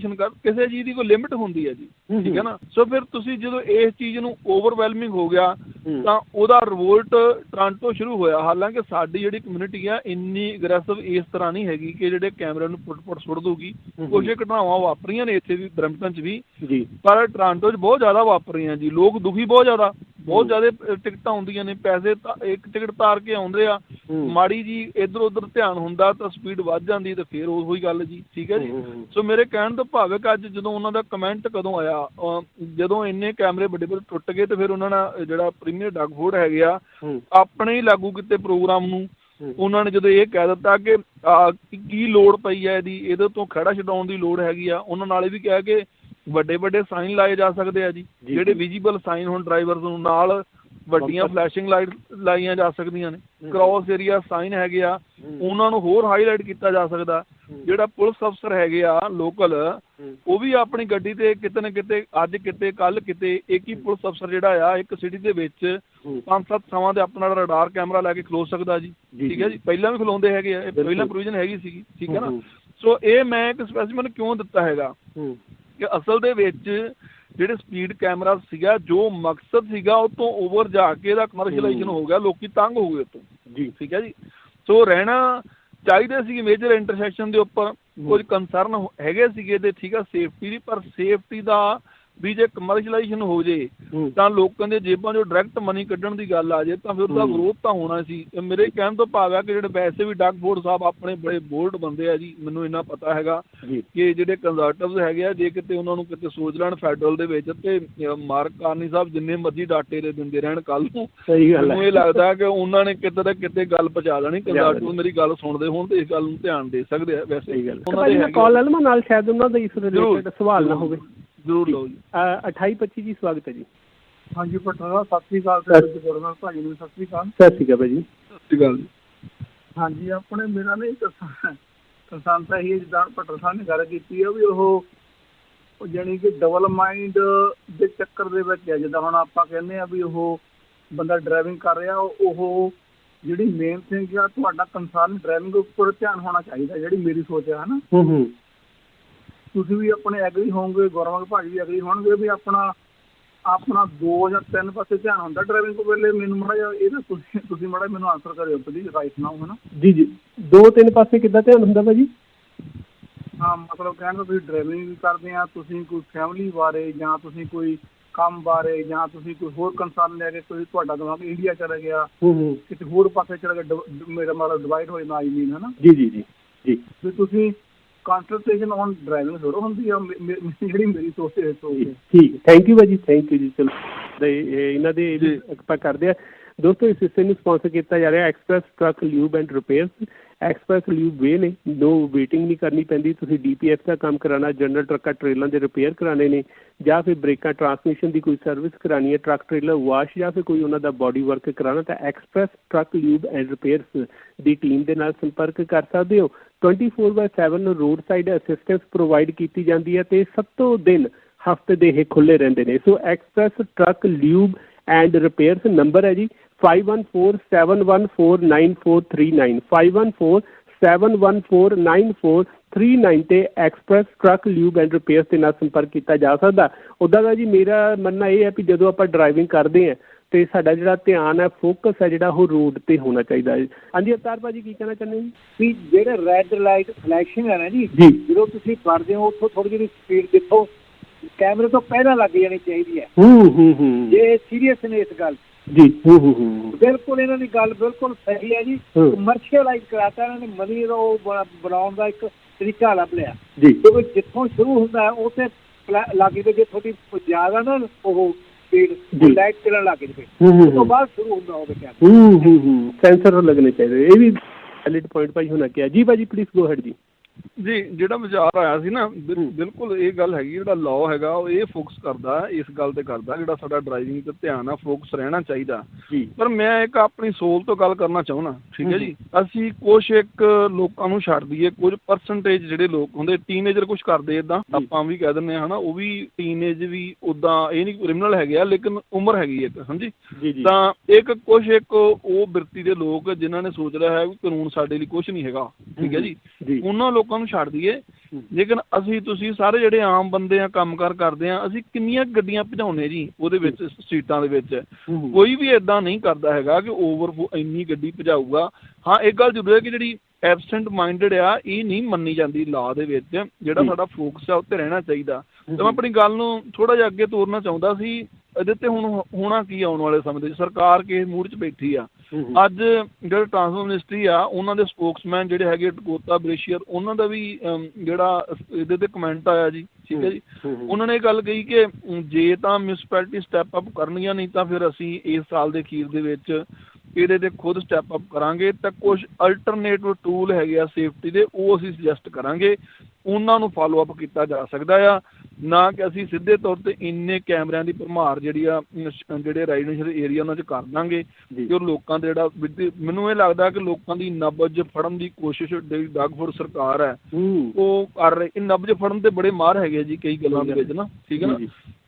ਕਮਰਸ਼ੀਅਲਾਈਜੇਸ਼ਨ ਕਰ ਕਿਸੇ ਚੀਜ਼ ਦੀ ਕੋਈ ਲਿਮਿਟ ਹੁੰਦੀ ਹੈ ਜੀ ਠੀਕ ਹੈ ਨਾ? ਸੋ ਫਿਰ ਤੁਸੀਂ ਜਦੋਂ ਇਸ ਚੀਜ਼ ਨੂੰ ਓਵਰਵੈਲਮਿੰਗ ਹੋ ਗਿਆ। ਤਾਂ ਉਹਦਾ ਰਿਵੋਲਟ ਟ੍ਰਾਂਟੋ ਸ਼ੁਰੂ ਹੋਇਆ। ਹਾਲਾਂਕਿ ਸਾਡੀ ਜਿਹੜੀ ਕਮਿਊਨਿਟੀ ਆ ਇੰਨੀ ਅਗਰੈਸਿਵ ਇਸ ਤਰ੍ਹਾਂ ਨਹੀਂ ਹੈਗੀ ਕਿ ਜਿਹੜੇ ਕੈਮਰੇ ਨੂੰ ਪੁੱਟ-ਪੁੱਟ ਸੁੱਟ ਦੂਗੀ। ਕੁਝ ਘਟਨਾਵਾਂ ਵਾਪਰੀਆਂ ਨੇ ਇੱਥੇ ਵੀ ਬਰੈਂਪਟਨ 'ਚ ਵੀ ਜੀ। ਪਰ ਟ੍ਰਾਂਟੋ 'ਚ ਬਹੁਤ ਜ਼ਿਆਦਾ ਵਾਪਰ ਰਹੀਆਂ ਜੀ। ਲੋਕ ਦੁਖੀ ਬਹੁਤ ਜ਼ਿਆਦਾ। ਬਹੁਤ ਜ਼ਿਆਦਾ ਟਿਕਟਾਂ ਹੁੰਦੀਆਂ ਨੇ ਪੈਸੇ ਤਾਂ ਇੱਕ ਟਿਕਟ ਤਾਰ ਕੇ ਆਉਂਦੇ ਆ ਹੂੰ। ਮਾੜੀ ਜੀ ਇੱਧਰ ਉੱਧਰ ਧਿਆਨ ਹੁੰਦਾ ਤਾਂ ਸਪੀਡ ਵੱਧ ਜਾਂਦੀ ਤੇ ਫਿਰ ਉਹ ਹੀ ਗੱਲ ਜੀ ਠੀਕ ਹੈ ਜੀ ਹੂੰ, ਹੂੰ। ਸੋ ਮੇਰੇ ਕਹਿਣ ਤੋਂ ਭਾਵਕ ਅੱਜ ਜਦੋਂ ਉਹਨਾਂ ਦਾ ਕਮੈਂਟ ਕਦੋਂ ਆਇਆ ਜਦੋਂ ਇੰਨੇ ਕੈਮਰੇ ਵੱਡੇ ਵੱਡੇ ਟੁੱਟ ਗਏ ਤੇ ਫਿਰ ਉਹਨਾਂ ਨੇ ਜਿਹੜਾ ਪ੍ਰੀਮੀਅਰ ਡਗਫੋਰਡ ਹੈਗੇ ਆ ਹੂੰ ਆਪਣੇ ਹੀ ਲਾਗੂ ਕੀਤੇ ਪ੍ਰੋਗਰਾਮ ਨੂੰ ਹੂੰ। ਉਹਨਾਂ ਨੇ ਜਦੋਂ ਇਹ ਕਹਿ ਦਿੱਤਾ ਕਿ ਕੀ- ਕੀ ਲੋੜ ਪਈ ਹੈ ਇਹਦੀ ਇਹਦੇ ਤੋਂ ਖੜਾ ਛਡਾਉਣ ਦੀ ਲੋੜ ਹੈਗੀ ਆ ਉਹਨਾਂ ਨਾਲੇ ਵੀ ਕਿਹਾ ਕਿ ਵੱਡੇ ਵੱਡੇ ਸਾਈਨ ਲਾਏ ਜਾ ਸਕਦੇ ਆ ਜੀ ਜਿਹੜੇ। ਵਿਜ਼ੀਬਲ ਸਾਈਨ ਹੁਣ ਡਰਾਈਵਰਸ ਨੂੰ ਨਾਲ ਵੱਡੀਆਂ। ਫਲੈਸ਼ਿੰਗ ਲਾਈਟ ਲਾਈਆਂ ਜਾ ਸਕਦੀਆਂ ਨੇ। ਕ੍ਰਾਸ ਏਰੀਆ ਸਾਈਨ ਹੈਗੇ ਆ। ਉਹਨਾਂ ਨੂੰ ਹੋਰ ਹਾਈਲਾਈਟ ਕੀਤਾ ਜਾ ਸਕਦਾ। ਜਿਹੜਾ ਪੁਲਿਸ ਅਫਸਰ ਹੈਗੇ ਆ ਲੋਕਲ। ਉਹ ਵੀ ਆਪਣੀ ਗੱਡੀ ਤੇ ਕਿਤੇ ਨਾ ਕਿਤੇ ਅੱਜ ਕਿਤੇ ਕੱਲ ਕਿਤੇ ਇੱਕ ਹੀ ਪੁਲਿਸ ਅਫਸਰ ਜਿਹੜਾ ਆ ਇੱਕ ਸਿਟੀ ਦੇ ਵਿੱਚ। ਪੰਜ ਸੱਤ ਥਾਵਾਂ ਤੇ ਆਪਣਾ ਰਡਾਰ ਕੈਮਰਾ ਲੈ ਕੇ ਖਲੋ ਸਕਦਾ ਜੀ ਠੀਕ ਹੈ ਜੀ। ਪਹਿਲਾਂ ਵੀ ਖਲੋਂਦੇ ਹੈਗੇ ਆ ਇਹ। ਪਹਿਲਾਂ ਪ੍ਰੋਵੀਜ਼ਨ ਹੈਗੀ ਸੀਗੀ ਠੀਕ ਹੈ ਨਾ। ਸੋ ਇਹ ਮੈਂ ਇੱਕ ਸਪੈਸੀਮਨ ਕਿਉਂ ਦਿੱਤਾ ਹੈਗਾ ਕਿ ਅਸਲ ਦੇ ਵਿੱਚ ਜਿਹੜੇ ਸਪੀਡ ਕੈਮਰਾ ਸੀਗਾ ਜੋ ਮਕਸਦ ਸੀਗਾ ਉਹ ਤੋਂ ਓਵਰ ਜਾ ਕੇ ਇਹਦਾ ਕਮਰਸ਼ੀਅਲਾਈਜੇਸ਼ਨ ਹੂੰ। ਹੋ ਗਿਆ ਲੋਕੀ ਤੰਗ ਹੋ ਗਏ ਉਤੋਂ। ਜੀ। ਠੀਕ ਹੈ ਜੀ? ਸੋ ਰਹਿਣਾ ਚਾਹੀਦੇ ਸੀ ਮੇਜਰ ਇੰਟਰਸੈਕਸ਼ਨ ਦੇ ਉੱਪਰ। ਕੁਝ ਕੰਸਰਨ ਹੈਗੇ ਸੀਗੇ ਤੇ ਠੀਕ ਆ ਸੇਫਟੀ ਦੀ ਪਰ ਸੇਫਟੀ ਦਾ ਵੀ ਜੇ ਕਮਰਸ਼ੀਅਲਾਈਜੇਸ਼ਨ ਹੋ ਜੇ ਹੂੰ। ਤਾਂ ਲੋਕਾਂ ਦੇ ਜੇਬਾਂ 'ਚੋਂ ਡਾਇਰੈਕਟ ਮਨੀ ਕੱਢਣ ਦੀ ਗੱਲ ਆ ਜੇ ਤਾਂ ਫਿਰ ਉਹਦਾ ਹੂੰ। ਵਿਰੋਧ ਤਾਂ ਹੋਣਾ ਸੀ। ਤੇ ਮੇਰੇ ਕਹਿਣ ਤੋਂ ਭਾਵ ਹੈ ਕਿ ਜਿਹੜੇ ਵੈਸੇ ਵੀ ਡੱਗ ਫੋਰਡ ਸਾਹਿਬ ਆਪਣੇ ਬੜੇ ਬੋਲਡ ਬੰਦੇ ਆ ਜੀ ਮੈਨੂੰ ਇੰਨਾ ਪਤਾ ਹੈਗਾ ਕਿ ਜਿਹੜੇ ਕੰਜ਼ਰਵੇਟਿਵਸ ਹੈਗੇ ਆ ਜੇ ਕਿਤੇ ਉਹਨਾਂ ਨੂੰ ਕਿਤੇ ਸੋਚ ਲੈਣ ਫੈਡਰਲ ਦੇ ਵਿੱਚ ਤੇ ਮਾਰਕ ਕਾਰਨੀ ਸਾਹਿਬ ਜਿੰਨੇ ਮਰਜ਼ੀ ਡਾਟੇ ਦੇ ਦਿੰਦੇ ਰਹਿਣ ਕੱਲ ਨੂੰ ਸਹੀ ਗੱਲ ਮੈਨੂੰ ਇਹ ਹੈ ਲੱਗਦਾ ਕਿ ਉਹਨਾਂ ਨੇ ਕਿਤੇ ਨਾ ਕਿਤੇ ਗੱਲ ਪਹੁੰਚਾ ਪਹੁੰਚਾ ਕੰਜ਼ਰਵੇਟਿਵ। ਮੇਰੀ ਗੱਲ ਸੁਣਦੇ ਹੋਣ ਤੇ ਇਸ ਗੱਲ ਨੂੰ ਧਿਆਨ ਦੇ ਸਕਦੇ ਆ ਵੈਸੇ। ਸਹੀ ਗੱਲ ਹੈ। ਉਹਨਾਂ ਦੇ ਕਾਲ ਲੈ ਲਵਾਂ ਨਾਲ ਸ਼ਾਇਦ ਉਹਨਾਂ ਦਾ ਇਸ ਰਿਲੇਟਡ ਸਵਾਲ ਨਾ ਹੋਵੇ। ਜ਼ਰੂਰ ਲਓ ਜੀ। ਅ, 28 25 ਜੀ ਸਵਾਗਤ ਹੈ ਜੀ। ਹਾਂਜੀ ਪਟਨਾ ਸਤਿ ਸ੍ਰੀ ਅਕਾਲ ਸਤਿ- ਤੇ ਗੁਰਨਾਮ ਭਾਜੀ ਨੂੰ ਸਤਿ ਸ੍ਰੀ ਅਕਾਲ। ਸਤਿ ਸ਼੍ਰੀ ਅਕਾਲ ਭਾਜੀ ਸਤਿ ਸ਼੍ਰੀ ਅਕਾਲ ਜੀ। ਹਾਂਜੀ ਆਪਣੇ ਮੇਰਾ ਨਹੀਂ ਕੰਸਰਨ ਤਾਂ ਇਹ ਜਿੱਦਾਂ ਪਟਨਾ ਸਾਹਿਬ ਨੇ ਗੱਲ ਕੀਤੀ ਆ ਵੀ ਉਹ ਉਹ ਜਾਣੀ ਕਿ ਡਬਲ ਮਾਈਂਡ ਦੇ ਚੱਕਰ ਦੇ ਵਿੱਚ ਹੈ। ਜਿੱਦਾਂ ਹੁਣ ਆਪਾਂ ਕਹਿੰਦੇ ਆ ਵੀ ਉਹ ਬੰਦਾ ਡਰਾਈਵਿੰਗ ਕਰ ਰਿਹਾ ਉਹ ਜਿਹੜੀ ਮੇਨ ਥਿੰਗ ਆ ਤੁਹਾਡਾ ਕੰਸਰਨ ਡਰਾਈਵਿੰਗ ਉੱਪਰ ਧਿਆਨ ਹੋਣਾ ਚਾਹੀਦਾ ਜਿਹੜੀ ਮੇਰੀ ਸੋਚ ਹੈ ਹਨਾ? ਹੂੰ ਹੂੰ। ਤੁਸੀਂ ਵੀ ਆਪਣੇ ਐਗਰੀ ਹੋਵੋਗੇ ਗੌਰਵ ਭਾਜੀ ਵੀ ਐਗਰੀ ਹੋਣਗੇ ਵੀ ਆਪਣਾ ਆਪਣਾ ਦੋ ਜਾਂ ਤਿੰਨ ਪਾਸੇ ਧਿਆਨ ਹੁੰਦਾ ਡਰਾਈਵਿੰਗ ਤੋਂ ਵੇਲੇ ਮੈਨੂੰ ਮਾੜਾ ਜਿਹਾ ਇਹਦਾ ਤੁਸੀਂ ਤੁਸੀਂ ਮਾੜਾ ਮੈਨੂੰ ਆਨਸਰ ਕਰਿਓ ਪਲੀਜ਼ ਰਾਈਟ ਨਾਓ ਹਨਾ? ਜੀ ਜੀ। ਦੋ ਤਿੰਨ ਪਾਸੇ ਕਿੱਦਾਂ ਧਿਆਨ ਹੁੰਦਾ ਭਾਜੀ ਹਾਂ ਮਤਲਬ ਕਹਿਣ ਦਾ ਤੁਸੀਂ ਡਰਾਈਵਿੰਗ ਵੀ ਕਰਦੇ ਆ ਤੁਸੀਂ ਕੋਈ ਫੈਮਿਲੀ ਬਾਰੇ ਜਾਂ ਤੁਸੀਂ ਕੋਈ ਕੰਮ ਬਾਰੇ ਜਾਂ ਤੁਸੀਂ ਕੋਈ ਹੋਰ ਕੰਸਰਨ ਲੈ ਕੇ ਕੋਈ ਤੁਹਾਡਾ ਦਿਮਾਗ ਇੰਡੀਆ ਚਲਾ ਗਿਆ ਹੂੰ ਹੂੰ। ਕਿਤੇ ਹੋਰ ਪਾਸੇ ਚਲਾ ਗਿਆ ਮੇਰਾ ਮਤਲਬ ਡਿਵਾਈਡ ਹੋਏ ਨਾ ਆਈ ਮੀਨ ਹਨਾ? ਜੀ ਜੀ ਜੀ ਜੀ। ਵੀ ਤੁਸੀਂ ਕਨਸੈਂਟਰੇਸ਼ਨ ਔਨ ਡਰਾਈਵਿੰਗ ਜ਼ਰੂਰ ਹੁੰਦੀ ਆ ਜਿਹੜੀ ਮੇਰੀ ਸੋਚ ਹੈ ਠੀਕ ਥੈਂਕ ਯੂ ਭਾਜੀ ਥੈਂਕ ਯੂ ਜੀ ਚਲੋ। ਇਹਨਾਂ ਦੇ। ਆਪਾਂ ਕਰਦੇ ਆ। ਦੋਸਤੋ, ਇਸ ਹਿੱਸੇ ਨੂੰ ਸਪਾਂਸਰ ਕੀਤਾ ਜਾ ਰਿਹਾ express truck lube and repairs express lube way ਨੇ। ਨੋ ਵੇਟਿੰਗ ਨਹੀਂ ਕਰਨੀ ਪੈਂਦੀ। ਤੁਸੀਂ ਡੀਪੀਐਫ ਦਾ ਕੰਮ ਕਰਾਉਣਾ ਜਨਰਲ ਟਰੱਕਾਂ ਟ੍ਰੇਲਾਂ ਦੇ ਰਿਪੇਅਰ ਕਰਾਣੇ ਨੇ, ਜਾਂ ਫਿਰ ਬ੍ਰੇਕਾਂ ਟਰਾਂਸਮਿਸ਼ਨ ਦੀ ਕੋਈ ਸਰਵਿਸ ਕਰਾਣੀ ਹੈ ਟਰੱਕ ਟ੍ਰੇਲਰ ਵਾਸ਼ ਜਾਂ ਫਿਰ ਕੋਈ ਉਹਨਾਂ ਦਾ ਬਾਡੀ ਵਰਕ ਕਰਾਉਣਾ, ਤਾਂ express truck lube and repairs the team ਦੇ ਨਾਲ ਸੰਪਰਕ ਕਰ ਸਕਦੇ ਹੋ। 24/7 ਰੋਡ ਸਾਈਡ ਅਸਿਸਟੈਂਸ ਪ੍ਰੋਵਾਈਡ ਕੀਤੀ ਜਾਂਦੀ ਹੈ ਤੇ ਸੱਤੋਂ ਦਿਨ ਹਫ਼ਤੇ ਦੇ ਇਹ ਖੁੱਲੇ ਰਹਿੰਦੇ ਨੇ। So express truck lube and repairs number ਹੈ ਜੀ 5147149439 5147149439 ਤੇ express truck lube and repairs ਦੇ ਨਾਲ ਸੰਪਰਕ ਕੀਤਾ ਜਾ ਸਕਦਾ। ਉੱਦਾਂ ਦਾ ਜੀ ਮੇਰਾ ਮੰਨਣਾ ਇਹ ਹੈ ਕਿ ਜਦੋਂ ਆਪਾਂ ਡਰਾਈਵਿੰਗ ਕਰਦੇ ਹਾਂ ਤੇ ਸਾਡਾ ਜਿਹੜਾ ਧਿਆਨ ਹੈ ਫੋਕਸ ਹੈ ਜਿਹੜਾ ਉਹ ਰੋਡ ਤੇ ਹੋਣਾ ਚਾਹੀਦਾ ਹੈ। ਹਾਂਜੀ ਅਵਤਾਰ ਭਾਜੀ ਕੀ ਕਹਿਣਾ ਚਾਹੁੰਦੇ ਹੋ ਜੀ? ਵੀ ਜਿਹੜੇ ਰੈੱਡ ਲਾਈਟ ਫਲੈਸ਼ਿੰਗ ਹੈ ਨਾ ਜੀ ਜੀ। ਜਦੋਂ ਤੁਸੀਂ ਕਰਦੇ ਹੋ ਉੱਥੋਂ ਥੋੜੀ ਜਿਹੀ ਸਪੀਡ ਜਿੱਥੋਂ ਕੈਮਰੇ ਤੋਂ ਪਹਿਲਾਂ ਲੱਗ ਜਾਣੀ ਚਾਹੀਦੀ ਹੈ। ਹੂੰ ਹੂੰ ਹੂੰ ਜੇ ਸੀਰੀਅਸ ਨੇ ਇਸ ਗੱਲ ਜੀ ਹੂੰ ਹੂੰ ਹੂੰ ਬਿਲਕੁਲ ਇਹਨਾਂ ਦੀ ਗੱਲ ਬਿਲਕੁਲ ਸਹੀ ਹੈ ਜੀ। ਕਮਰਸ਼ੀਅਲਾਈਜ਼ ਕਰਾਤਾ ਇਹਨਾਂ ਨੇ ਮਨੀ ਦਾ ਉਹ ਬਣਾ- ਬਣਾਉਣ ਦਾ ਇੱਕ ਤਰੀਕਾ ਲੱਭ ਲਿਆ। ਜੀ। ਕਿਉਂਕਿ ਜਿੱਥੋਂ ਸ਼ੁਰੂ ਹੁੰਦਾ ਹੈ ਉੱਥੇ ਲੱਗ ਜੇ ਜੇ ਤੁਹਾਡੀ ਜ਼ਿਆਦਾ ਨਾ ਉਹ ਸਪੀਡ ਜੀ। ਲਾਈਟ ਚੱਲਣ ਲੱਗ ਹੂੰ ਉਸ ਤੋਂ ਬਾਅਦ ਸ਼ੁਰੂ ਹੁੰਦਾ ਹੋਵੇ ਕੈਮਰਾ ਹੂੰ ਹੂੰ ਹੂੰ। ਸੈਂਸਰ ਲੱਗਣੇ ਚਾਹੀਦੇ। ਇਹ ਵੀ ਵੈਲਿਡ ਪੁਆਇੰਟ ਭਾਈ ਹੋਣਾ ਕਿਹਾ। ਜੀ ਭਾਜੀ ਪਲੀਜ਼ ਗੋ ਹੈਡ ਜੀ। ਜੀ ਜਿਹੜਾ ਵਿਚਾਰ ਆਇਆ ਸੀ ਨਾ ਬਿਲ- ਹੂੰ। ਬਿਲਕੁਲ ਇਹ ਗੱਲ ਹੈਗੀ ਜਿਹੜਾ ਲਾਅ ਹੈਗਾ ਉਹ ਇਹ ਫੋਕਸ ਕਰਦਾ ਹੈ, ਇਸ ਗੱਲ ਤੇ ਕਰਦਾ ਜਿਹੜਾ ਸਾਡਾ ਡਰਾਈਵਿੰਗ ਤੇ ਧਿਆਨ ਆ ਫੋਕਸ ਰਹਿਣਾ ਚਾਹੀਦਾ। ਪਰ ਮੈਂ ਇੱਕ ਆਪਣੀ ਸੋਲ ਤੋਂ ਗੱਲ ਕਰਨਾ ਚਾਹੁੰਦਾ ਠੀਕ ਹੈ ਜੀ? ਅਸੀਂ ਕੁਝ ਇੱਕ ਲੋਕਾਂ ਨੂੰ ਛੱਡ ਦਈਏ ਕੁਝ ਪਰਸੈਂਟੇਜ ਜਿਹੜੇ ਲੋਕ ਹੁੰਦੇ ਟੀਨੇਜਰ ਕੁਝ ਕਰਦੇ ਇਦਾਂ। ਆਪਾਂ ਵੀ ਕਹਿ ਦਿੰਦੇ ਆ ਹਨਾ ਉਹ ਵੀ ਟੀਨੇਜ ਵੀ ਉਦਾਂ ਇਹ ਨਹੀਂ ਕ੍ਰਿਮੀਨਲ ਹੈਗੇ ਆ ਲੇਕਿਨ ਉਮਰ ਹੈਗੀ ਇੱਕ ਹਾਂਜੀ ਤਾਂ ਇੱਕ ਕੁਝ ਇੱਕ ਉਹ ਬਿਰਤੀ ਦੇ ਲੋਕ ਜਿਨ੍ਹਾਂ ਨੇ ਸੋਚ ਰਿਹਾ ਹੈ ਕਿ ਕਾਨੂੰਨ ਸਾਡੇ ਲਈ ਕੁਝ ਨਹੀਂ ਹੈਗਾ ਠੀਕ ਹੈ ਜੀ। ਉਹਨਾਂ ਲੋਕਾਂ ਨੂੰ ਛੱਡ ਦਈਏ। ਲੇਕਿਨ ਅਸੀਂ ਤੁਸੀਂ ਸਾਰੇ ਜਿਹੜੇ ਆਮ ਬੰਦੇ ਆ ਕੰਮਕਾਰ ਕਰਦੇ ਆ ਅਸੀਂ ਕਿੰਨੀਆਂ ਗੱਡੀਆਂ ਭਜਾਉਨੇ ਜੀ ਉਹਦੇ ਵਿੱਚ ਸਟਰੀਟਾਂ ਦੇ ਵਿੱਚ। ਕੋਈ ਵੀ ਇਦਾਂ ਨਹੀਂ ਕਰਦਾ ਹੈਗਾ ਕਿ ਓਵਰ ਇੰਨੀ ਗੱਡੀ ਭਜਾਊਗਾ ਹਾਂ ਇੱਕ ਗੱਲ ਜ਼ਰੂਰ ਹੈ ਕਿ ਜਿਹੜੀ ਐਬਸੈਂਟ ਮਾਈਂਡਡ ਆ ਇਹ ਨਹੀਂ ਮੰਨੀ ਜਾਂਦੀ ਲਾ ਦੇ ਵਿੱਚ ਜਿਹੜਾ। ਸਾਡਾ ਫੋਕਸ ਆ ਉੱਤੇ ਰਹਿਣਾ ਚਾਹੀਦਾ। ਤਾਂ ਮੈਂ ਆਪਣੀ ਗੱਲ ਨੂੰ ਥੋੜਾ ਜਿਹਾ ਅੱਗੇ ਤੋਰਨਾ ਚਾਹੁੰਦਾ ਸੀ ਇਹਦੇ ਤੇ ਹੁਣ ਹੋਣਾ ਕੀ ਆਉਣ ਵਾਲੇ ਸਮੇਂ ਦੇ ਸਰਕਾਰ ਕਿਸ ਮੂਡ 'ਚ ਬੈਠੀ ਆ। ਅੱਜ ਜਿਹੜੇ ਟਰਾਂਸਪੋਰਟ ਮਿਨਿਸਟਰੀ ਆ ਉਹਨਾਂ ਦੇ ਸਪੋਕਸਮੈਨ ਜਿਹੜੇ ਹੈਗੇ ਟਕੋਤਾ ਬ੍ਰੇਸ਼ੀਅਰ ਉਹਨਾਂ ਦਾ ਵੀ ਜਿਹੜਾ ਇਹਦੇ ਤੇ ਕਮੈਂਟ ਆਇਆ ਜੀ ਠੀਕ ਹੈ ਜੀ। ਉਹਨਾਂ ਨੇ ਇਹ ਗੱਲ ਕਹੀ ਕਿ ਜੇ ਤਾਂ ਮਿਊਨਿਸਪੈਲਿਟੀ ਸਟੈਪ ਅਪ ਕਰਨਗੀਆਂ ਨਹੀਂ ਤਾਂ ਫਿਰ ਅਸੀਂ ਇਸ ਸਾਲ ਦੇ ਅਖੀਰ ਦੇ ਵਿੱਚ ਇਹਦੇ ਤੇ ਖੁਦ ਸਟੈਪ ਅਪ ਕਰਾਂਗੇ। ਤਾਂ ਕੁਝ ਅਲਟਰਨੇਟਿਵ ਟੂਲ ਹੈਗੇ ਆ ਸੇਫਟੀ ਦੇ ਉਹ ਅਸੀਂ ਸੁਜੈਸਟ ਕਰਾਂਗੇ। ਉਹਨਾਂ ਨੂੰ ਫਾਲੋ ਅਪ ਕੀਤਾ ਜਾ ਸਕਦਾ ਆ। ਨਾ ਕਿ ਅਸੀਂ ਸਿੱਧੇ ਤੌਰ ਤੇ ਇੰਨੇ ਕੈਮਰਿਆਂ ਦੀ ਭਰਮਾਰ ਜਿਹੜੀ ਆ ਜਿਹੜੇ ਰੈਜ਼ੀਡੈਂਸ਼ੀਅਲ ਏਰੀਆ ਉਹਨਾਂ 'ਚ ਕਰ ਦਾਂਗੇ। ਕਿ ਉਹ ਲੋਕਾਂ ਦੇ ਜਿਹੜਾ ਮੈਨੂੰ ਇਹ ਲੱਗਦਾ ਕਿ ਲੋਕਾਂ ਦੀ ਨਬਜ ਫੜਨ ਦੀ ਕੋਸ਼ਿਸ਼ ਜਿਹੜੀ ਡਾਗਫੋਰ ਸਰਕਾਰ ਹੈ ਉਹ ਕਰ ਰਹੀ ਨਬਜ ਫੜਨ ਤੇ ਬੜੇ ਮਾਰ ਹੈਗੇ ਜੀ ਕਈ ਗੱਲਾਂ ਦੇ ਵਿੱਚ ਨਾ ਠੀਕ ਹੈ ਨਾ।